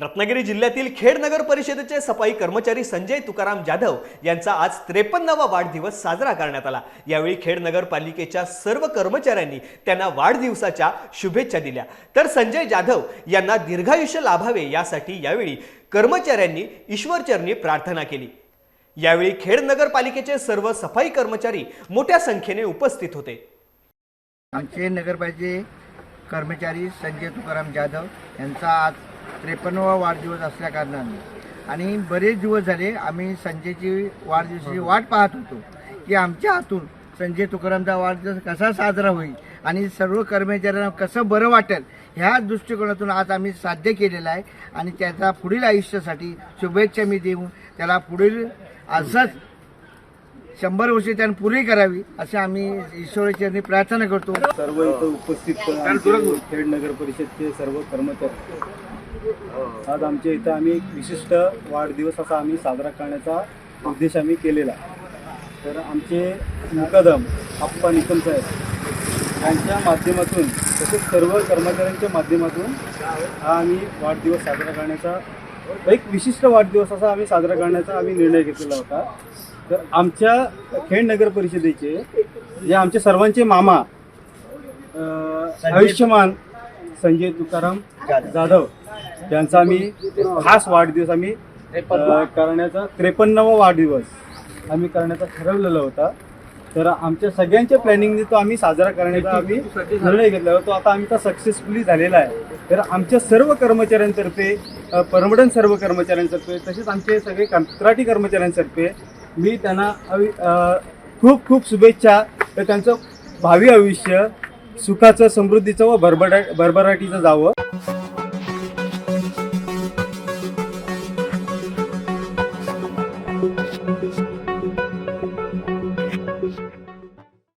रत्नागिरी जिल्ह्यातील खेड नगर परिषदेचे सफाई कर्मचारी संजय तुकाराम जाधव यांचा आज त्रेपन्नावा वाढदिवस साजरा करण्यात आला. यावेळी खेड नगरपालिकेच्या सर्व कर्मचाऱ्यांनी त्यांना वाढदिवसाच्या शुभेच्छा दिल्या. तर संजय जाधव यांना दीर्घायुष्य लाभावे यासाठी यावेळी कर्मचाऱ्यांनी ईश्वरचरणी प्रार्थना केली. यावेळी खेड नगरपालिकेचे सर्व सफाई कर्मचारी मोठ्या संख्येने उपस्थित होते. आमचे नगरपालिकेचे कर्मचारी संजय तुकाराम जाधव यांचा आज त्रेपन्नवा वाढदिवस असल्याकारणाने आणि बरेच दिवस झाले आम्ही संजयची वाढदिवसाची वाट पाहत होतो की आमच्या हातून संजय तुकारामचा वाढदिवस कसा साजरा होईल आणि सर्व कर्मचाऱ्यांना कसं बरं वाटेल ह्या दृष्टिकोनातून आज आम्ही साध्य केलेलं आहे. आणि त्याचा पुढील आयुष्यासाठी शुभेच्छा मी देऊन त्याला पुढील असंच शंभर वर्षे त्यानं पुरी करावी असे आम्ही ईश्वराची प्रार्थना करतो. सर्व इथं उपस्थित खेड नगर परिषदचे सर्व कर्मचारी आज आमच्या इथं आम्ही एक विशिष्ट वाढदिवस असा आम्ही साजरा करण्याचा उद्देश आम्ही केलेला. तर आमचे मुकदम आप्पा निकम साहेब यांच्या माध्यमातून तसेच सर्व कर्मचाऱ्यांच्या माध्यमातून हा आम्ही वाढदिवस साजरा करण्याचा एक विशिष्ट वाढदिवस असा आम्ही साजरा करण्याचा आम्ही निर्णय घेतलेला होता. तर आमच्या खेड नगर परिषदेचे जे आमचे सर्वांचे मामा आयुष्यमान संजय तुकाराम जाधव त्यांचा आम्ही खास वाढदिवस आम्ही करण्याचा त्रेपन्नवा वाढदिवस आम्ही करण्याचा ठरवलेला होता. तर आमच्या सगळ्यांच्या प्लॅनिंगने तो आम्ही साजरा करण्याचा आम्ही निर्णय घेतला. होता तो आता आमचा सक्सेसफुली झालेला आहे. तर आमच्या सर्व कर्मचाऱ्यांतर्फे परमडन सर्व कर्मचाऱ्यांतर्फे तसेच आमचे सगळे कंत्राटी कर्मचाऱ्यांतर्फे मी त्यांना खूप खूप शुभेच्छा. तर त्यांचं भावी आयुष्य सुखाचं समृद्धीचं व भरभरा भरभराटीचं जावं.